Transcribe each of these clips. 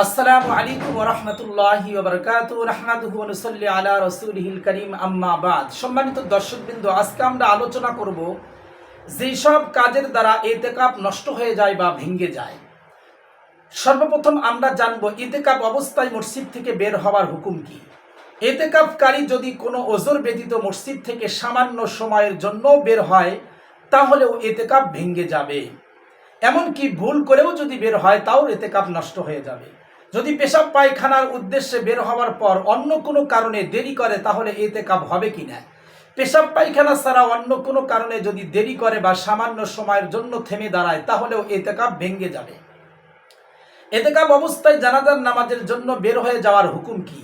আসসালামু আলাইকুম রহমতুল্লাহি নসল্লি আলা রসুলহিল করিম, আম্মা বাদ। সম্মানিত দর্শকবৃন্দ, আজকে আমরা আলোচনা করব যেসব কাজের দ্বারা এতেকাপ নষ্ট হয়ে যায় বা ভেঙে যায়। সর্বপ্রথম আমরা জানব ইতেকাপ অবস্থায় মসজিদ থেকে বের হওয়ার হুকুম কি? এতেকাপকারী যদি কোনো ওজোর ব্যতীত মসজিদ থেকে সামান্য সময়ের জন্য বের হয়, তাহলেও এতেকাপ ভেঙে যাবে। এমনকি ভুল করেও যদি বের হয়, তাও এতেকাপ নষ্ট হয়ে যাবে। যদি পেশাব পায়খানার উদ্দেশ্যে বের হওয়ার পর অন্য কোনো কারণে দেরি করে, তাহলে এতেকাপ হবে কি না? পেশাব পায়খানা ছাড়া অন্য কোনো কারণে যদি দেরি করে বা সামান্য সময়ের জন্য থেমে দাঁড়ায়, তাহলেও এতেকাপ ভেঙে যাবে। এতেকাপ অবস্থায় জানাজার নামাজের জন্য বের হয়ে যাওয়ার হুকুম কি?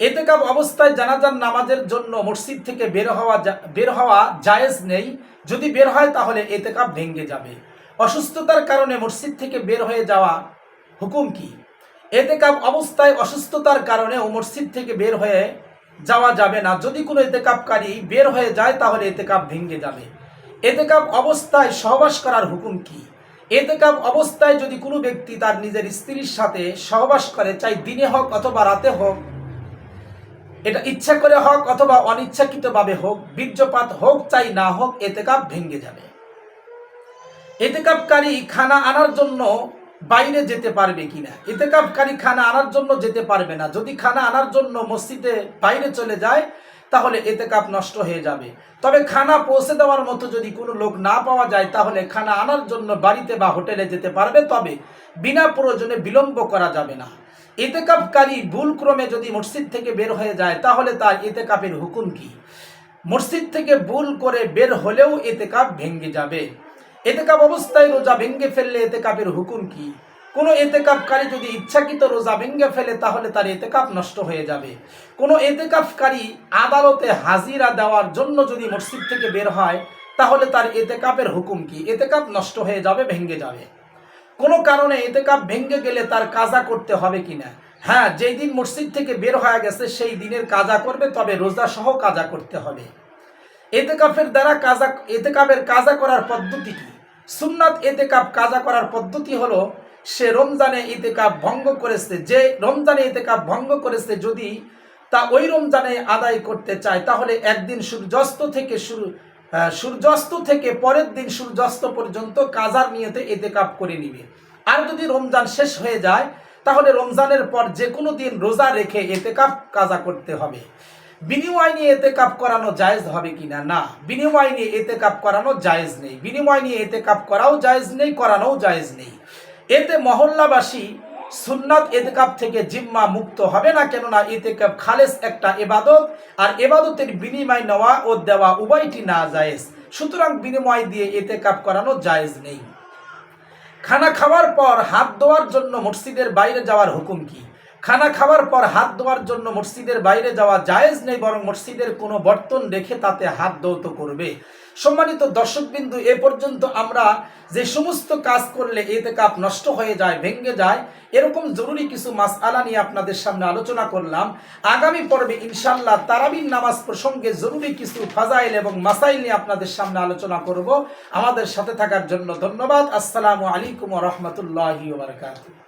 এতেকাপ অবস্থায় জানাজার নামাজের জন্য মসজিদ থেকে বের হওয়া বের হওয়া জায়েজ নেই। যদি বের হয়, তাহলে এতেকাপ ভেঙে যাবে। অসুস্থতার কারণে মসজিদ থেকে বের হয়ে যাওয়া হুকুম কি? এতেকাপ অবস্থায় অসুস্থতার কারণে ও মসজিদ থেকে বের হয়ে যাওয়া যাবে না। যদি কোনো এতেকাপকারী বের হয়ে যায়, তাহলে এতেকাপ ভেঙে যাবে। এতেকাপ অবস্থায় সহবাস করার হুকুম কি? এতেকাপ অবস্থায় যদি কোনো ব্যক্তি তার নিজের স্ত্রীর সাথে সহবাস করে, চাই দিনে হোক অথবা রাতে হোক, এটা ইচ্ছা করে হোক অথবা অনিচ্ছাকৃতভাবে হোক, বীর্যপাত হোক, চাই না হোক, এতেকাপ ভেঙে যাবে। এতেকাপকারী খানা আনার জন্য বাইরে যেতে পারবে কিনা? এতেকাপকারী খানা আনার জন্য যেতে পারবে না। যদি খানা আনার জন্য মসজিদে বাইরে চলে যায়, তাহলে এতেকাপ নষ্ট হয়ে যাবে। তবে খানা পৌঁছে দেওয়ার মতো যদি কোনো লোক না পাওয়া যায়, তাহলে খানা আনার জন্য বাড়িতে বা হোটেলে যেতে পারবে, তবে বিনা প্রয়োজনে বিলম্ব করা যাবে না। এতেকাপকারী ভুলক্রমে যদি মসজিদ থেকে বের হয়ে যায়, তাহলে তার এতেকাপের হুকুম কি? মসজিদ থেকে ভুল করে বের হলেও এতেকাপ ভেঙে যাবে। এতেকাপ অবস্থায় রোজা ভেঙ্গে ফেললে এতেকাপের হুকুম কি? কোনো এতেকাপকারী যদি ইচ্ছাকৃত রোজা ভেঙ্গে ফেলে, তাহলে তার এতেকাপ নষ্ট হয়ে যাবে। কোনো এতেকাপকারী আদালতে হাজিরা দেওয়ার জন্য যদি মসজিদ থেকে বের হয়, তাহলে তার এতেকাপের হুকুম কি? এতেকাপ নষ্ট হয়ে যাবে, ভেঙে যাবে। কোনো কারণে এতেকাপ ভেঙ্গে গেলে তার কাজা করতে হবে কিনা হ্যাঁ যেই দিন মসজিদ থেকে বের হয়ে গেছে, সেই দিনের কাজা করবে, তবে রোজা সহ কাজা করতে হবে। এতেকাফের দ্বারা কাজা এতেকাপের কাজা করার পদ্ধতি কি? সুন্নাত এতেকাপ কাজা করার পদ্ধতি হলো, সে রমজানে এতেকাপ ভঙ্গ করেছে, যে রমজানে এতেকাপ ভঙ্গ করেছে যদি তা ওই রমজানে আদায় করতে চায়, তাহলে একদিন সূর্যাস্ত থেকে শুরু সূর্যাস্ত থেকে পরের দিন সূর্যাস্ত পর্যন্ত কাজার নিয়তে এতেকাপ করে নিবে। আর যদি রমজান শেষ হয়ে যায়, তাহলে রমজানের পর যে কোনো দিন রোজা রেখে এতেকাপ কাজা করতে হবে। বিনিময় নিয়ে এতে কাপ করানো জায়েজ হবে কিনা? না। বিনিময় নিয়ে এতে কাপ করানো জায়েজ নেই। বিনিময় নিয়ে এতে কাপ করাও জায়েজ নেই, করানোও জায়েজ নেই। এতে মহল্লাবাসী সুন্নাত এতেকাপ থেকে জিম্মা মুক্ত হবে না, কেননা এতেকাপ খালেস একটা এবাদত, আর এবাদতের বিনিময় নেওয়া ও দেওয়া উভয়টি না জায়েজ। সুতরাং বিনিময় দিয়ে এতেকাপ করানো জায়েজ নেই। খানা খাওয়ার পর হাত ধোয়ার জন্য মসজিদের বাইরে যাওয়ার হুকুম কি? খানা খাওয়ার পর হাত ধোয়ার জন্য মসজিদের বাইরে যাওয়া জায়েজ নেই, বরং মসজিদের কোনো বর্তন রেখে তাতে হাত ধৌত করবে। সম্মানিত দর্শকবিন্দু, এ পর্যন্ত আমরা যে সমস্ত কাজ করলে এতে কাপ নষ্ট হয়ে যায়, ভেঙে যায়, এরকম জরুরি কিছু মাসআলা নিয়ে আপনাদের সামনে আলোচনা করলাম। আগামী পর্বে ইনশাল্লাহ তারাবিন নামাজ প্রসঙ্গে জরুরি কিছু ফাজাইল এবং মাসাইল নিয়ে আপনাদের সামনে আলোচনা করব। আমাদের সাথে থাকার জন্য ধন্যবাদ। আসসালামু আলাইকুম রহমতুল্লাহি বারকাতুহ।